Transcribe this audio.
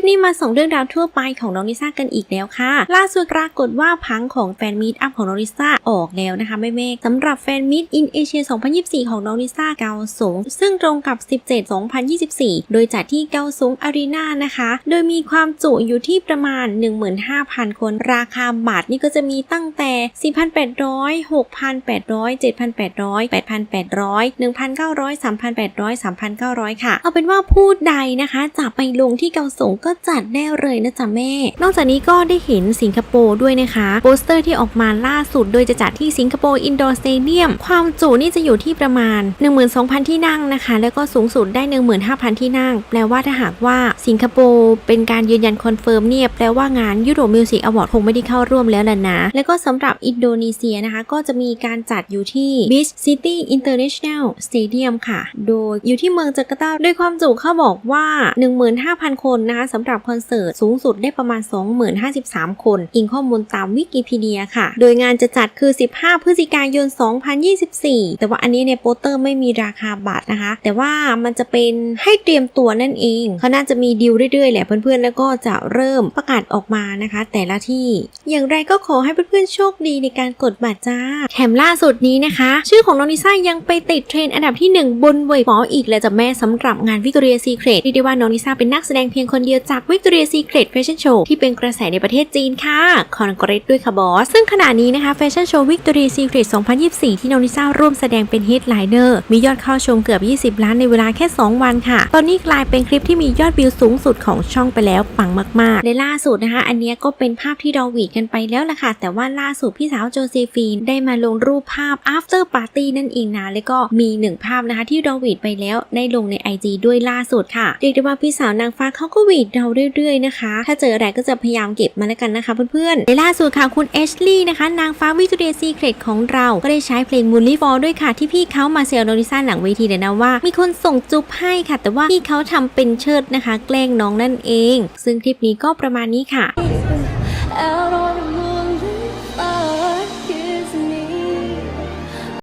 ลิปนี้มาส่งเรื่องราวทั่วไปของน้องลิซ่ากันอีกแล้วค่ะ ล่าสุดปรากฏว่าพังของแฟนมีตอัพของน้องลิซ่าออกแล้วนะคะแม่เมฆสำหรับแฟนมีตอินเอเชีย 2024 ของน้องลิซ่าเกาสงซึ่งตรงกับ 17 2024 โดยจัดที่เกาสงอารีนานะคะ โดยมีความจุอยู่ที่ประมาณ 15,000 คน ราคาบัตรนี่ก็จะมีตั้งแต่ 4,800 6,800 7,800 8,800 1,900 3,800 3,900 ค่ะ เอาเป็นว่าพูดใดนะคะจะไปลงที่เกาสงก็จัดแน่เลยนะจ๊ะแม่ นอกจากนี้ก็ได้เห็นสิงคโปร์ด้วยนะคะ โปสเตอร์ที่ออกมาล่าสุด โดยจะจัดที่สิงคโปร์อินดอร์สเตเดียม ความจุนี่จะอยู่ที่ประมาณ 12,000 ที่นั่งนะคะ แล้วก็สูงสุดได้ 15,000 ที่นั่ง แปลว่าถ้าหากว่าสิงคโปร์เป็นการยืนยันคอนเฟิร์มเนี่ยแปลว่างานยุโรปมิวสิกอวอร์ดคงไม่ได้เข้าร่วมแล้วล่ะนะ แล้วก็สำหรับอินโดนีเซียนะคะก็จะมีการจัดอยู่ที่ Beach City International Stadium ค่ะ โดยอยู่ที่เมืองจาการ์ตาด้วยความจุเขาบอกว่า 15,000 คนนะคะสำหรับคอนเสิร์ตสูงสุดได้ประมาณ 20,053 คน อิงข้อมูลตามวิกิพีเดียค่ะ โดยงานจะจัดคือ 15 พฤศจิกายน 2024 แต่ว่าอันนี้ในโปสเตอร์ไม่มีราคาบัตรนะคะ แต่ว่ามันจะเป็นให้เตรียมตัวนั่นเองเขาน่าจะมีดีลเรื่อยๆแหละเพื่อนๆ แล้วก็จะเริ่มประกาศออกมานะคะ แต่ละที่ อย่างไรก็ขอให้เพื่อนๆ โชคดีในการกดบัตรจ้า แถมล่าสุดนี้นะคะ ชื่อของน้องลิซ่ายังไปติดเทรนด์อันดับที่ 1 บนเว็บหมออีกแล้วจ้ะแม่สำหรับงาน Victoria Secret เรียกได้ว่าน้องลิซ่าเป็นนักแสดงเพียงคนเดียวจาก Victoria Secret Fashion Show ที่เป็นกระแสในประเทศจีนค่ะคอนกรสด้วยค่ะบอส ซึ่งขณะนี้นะคะ Fashion Show Victoria Secret 2024 ที่น้องลิซ่าร่วมแสดงเป็น Headliner มียอดเข้าชมเกือบ 20 ล้านในเวลาแค่ 2 วันค่ะ ตอนนี้กลายเป็นคลิปที่มียอดวิวสูงสุดของช่องไปแล้วปังมากๆและล่าสุดนะคะ อันนี้ก็เป็นภาพที่เราหวีดกันไปแล้วล่ะค่ะ แต่ว่าล่าสุดพี่สาวโจเซฟีนได้มาลงรูปภาพ after party นั่นเองนะแล้วก็มีหนึ่งภาพนะคะที่เราหวีดไปแล้วได้ลงใน IG ด้วยล่าสุดค่ะเรียกได้ว่าพี่สาวนางฟ้าเขาก็หวีดเราเรื่อยๆนะคะ ถ้าเจออะไรก็จะพยายามเก็บมาแล้วกันนะคะเพื่อนๆในล่าสุดค่ะคุณเอชลี่นะคะ นางฟ้าวิตูเดียซีเครตของเรา ก็ได้ใช้เพลงมูลลี่ฟอลด้วยค่ะที่พี่เขามาเซลโนริซ่าหลังเวทีเลยนะว่า มีคนส่งจุ๊บให้ค่ะ แต่ว่าพี่เขาทำเป็นเชิดนะคะ แกล้งน้องนั่นเอง ซึ่งคลิปนี้ก็ประมาณนี้ค่ะ